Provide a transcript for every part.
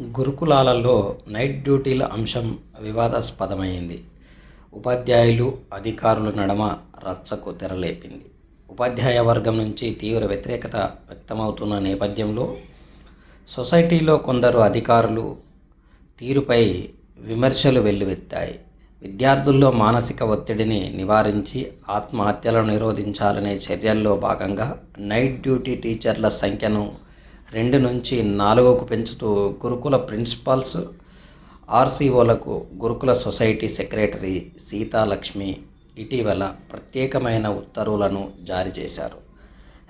గురుకులాలలో night డ్యూటీల అంశం వివాదాస్పదమైంది. ఉపాధ్యాయులు అధికారుల నడమ రచ్చకు తెరలేపింది. ఉపాధ్యాయ వర్గం నుంచి తీవ్ర వ్యతిరేకత వ్యక్తమవుతున్న నేపథ్యంలో సొసైటీలో కొందరు అధికారులు తీరుపై విమర్శలు వెల్లువెత్తాయి. విద్యార్థుల్లో మానసిక ఒత్తిడిని నివారించి ఆత్మహత్యలను నిరోధించాలనే చర్యల్లో భాగంగా నైట్ డ్యూటీ టీచర్ల సంఖ్యను రెండు నుంచి నాలుగుకు పెంచుతూ గురుకుల ప్రిన్సిపాల్స్ ఆర్సీఓలకు గురుకుల సొసైటీ సెక్రటరీ సీతాలక్ష్మి ఇటీవల ప్రత్యేకమైన ఉత్తర్వులను జారీ చేశారు.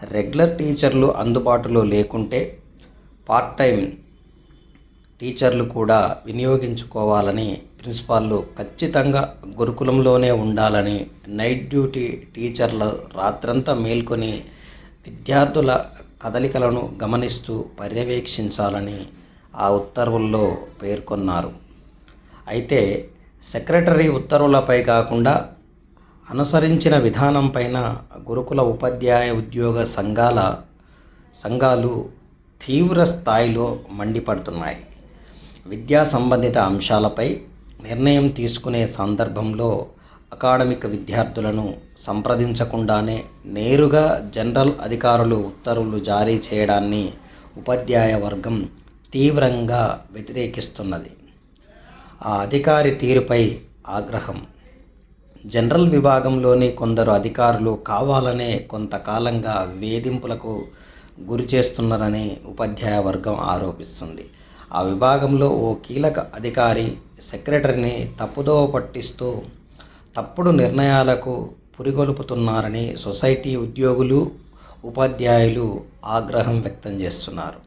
రెగ్యులర్ టీచర్లు అందుబాటులో లేకుంటే పార్ట్ టైం టీచర్లు కూడా వినియోగించుకోవాలని ప్రిన్సిపాల్లు ఖచ్చితంగా గురుకులంలోనే ఉండాలని నైట్ డ్యూటీ టీచర్లు రాత్రంతా మేల్కొని విద్యార్థుల కదలికలను గమనిస్తూ పర్యవేక్షించాలని ఆ ఉత్తర్వుల్లో పేర్కొన్నారు. అయితే సెక్రటరీ ఉత్తర్వులపై కాకుండా అనుసరించిన విధానంపైన గురుకుల ఉపాధ్యాయ ఉద్యోగ సంఘాల సంఘాలు తీవ్ర స్థాయిలో మండిపడుతున్నాయి. విద్యా సంబంధిత అంశాలపై నిర్ణయం తీసుకునే సందర్భంలో అకాడమిక్ విద్యార్థులను సంప్రదించకుండానే నేరుగా జనరల్ అధికారులు ఉత్తర్వులు జారీ చేయడాన్ని ఉపాధ్యాయ వర్గం తీవ్రంగా వ్యతిరేకిస్తున్నది. ఆ అధికారి తీరుపై ఆగ్రహం. జనరల్ విభాగంలోని కొందరు అధికారులు కావాలనే కొంతకాలంగా వేధింపులకు గురి చేస్తున్నారని ఉపాధ్యాయ వర్గం ఆరోపిస్తుంది. ఆ విభాగంలో ఓ కీలక అధికారి సెక్రటరీని తప్పుదోవ పట్టిస్తూ తప్పుడు నిర్ణయాలకు పురిగొల్పుతున్నారని సొసైటీ ఉద్యోగులు ఉపాధ్యాయులు ఆగ్రహం వ్యక్తం చేస్తున్నారు.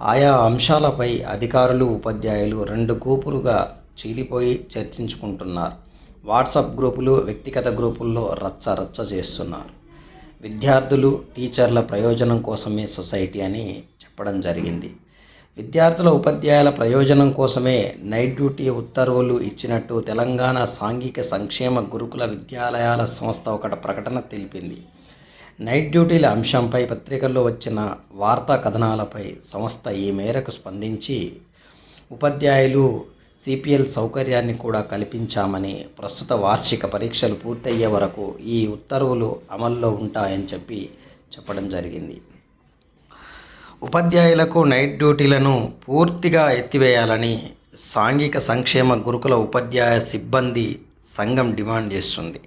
ఆయా అంశాలపై అధికారులు ఉపాధ్యాయులు రెండు గ్రూపులుగా చీలిపోయి చర్చించుకుంటున్నారు. వాట్సాప్ గ్రూపులు వ్యక్తిగత గ్రూపుల్లో రచ్చ రచ్చ చేస్తున్నారు. విద్యార్థులు టీచర్ల ప్రయోజనం కోసమే సొసైటీ అని చెప్పడం జరిగింది. విద్యార్థుల ఉపాధ్యాయుల ప్రయోజనం కోసమే నైట్ డ్యూటీ ఉత్తర్వులు ఇచ్చినట్టు తెలంగాణ సాంఘిక సంక్షేమ గురుకుల విద్యాలయాల సంస్థ ఒక ప్రకటన తెలిపింది. నైట్ డ్యూటీల అంశంపై పత్రికల్లో వచ్చిన వార్తా కథనాలపై సంస్థ ఈ మేరకు స్పందించి ఉపాధ్యాయులు సిపిఎల్ సౌకర్యాన్ని కూడా కల్పించామని ప్రస్తుత వార్షిక పరీక్షలు పూర్తయ్యే వరకు ఈ ఉత్తర్వులు అమల్లో ఉంటాయని చెప్పి చెప్పడం జరిగింది. ఉపాధ్యాయులకు నైట్ డ్యూటీలను పూర్తిగా ఎత్తివేయాలని సాంఘిక సంక్షేమ గురుకుల ఉపాధ్యాయ సిబ్బంది సంఘం డిమాండ్ చేస్తుంది.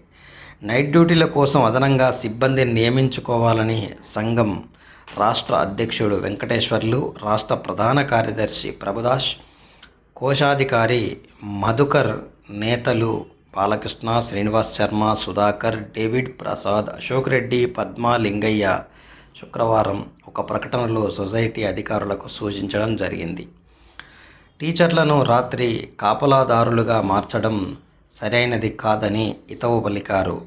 నైట్ డ్యూటీల కోసం అదనంగా సిబ్బందిని నియమించుకోవాలని సంఘం రాష్ట్ర అధ్యక్షుడు వెంకటేశ్వర్లు రాష్ట్ర ప్రధాన కార్యదర్శి ప్రభుదాస్ కోశాధికారి మధుకర్ నేతలు బాలకృష్ణ శ్రీనివాస్ శర్మ సుధాకర్ డేవిడ్ ప్రసాద్ అశోక్ రెడ్డి పద్మ లింగయ్య శుక్రవారం ఒక ప్రకటనలో సొసైటీ అధికారులకు సూచించడం జరిగింది. టీచర్లను రాత్రి కాపలాదారులుగా మార్చడం సరైనది కాదని హితవు పలికారు.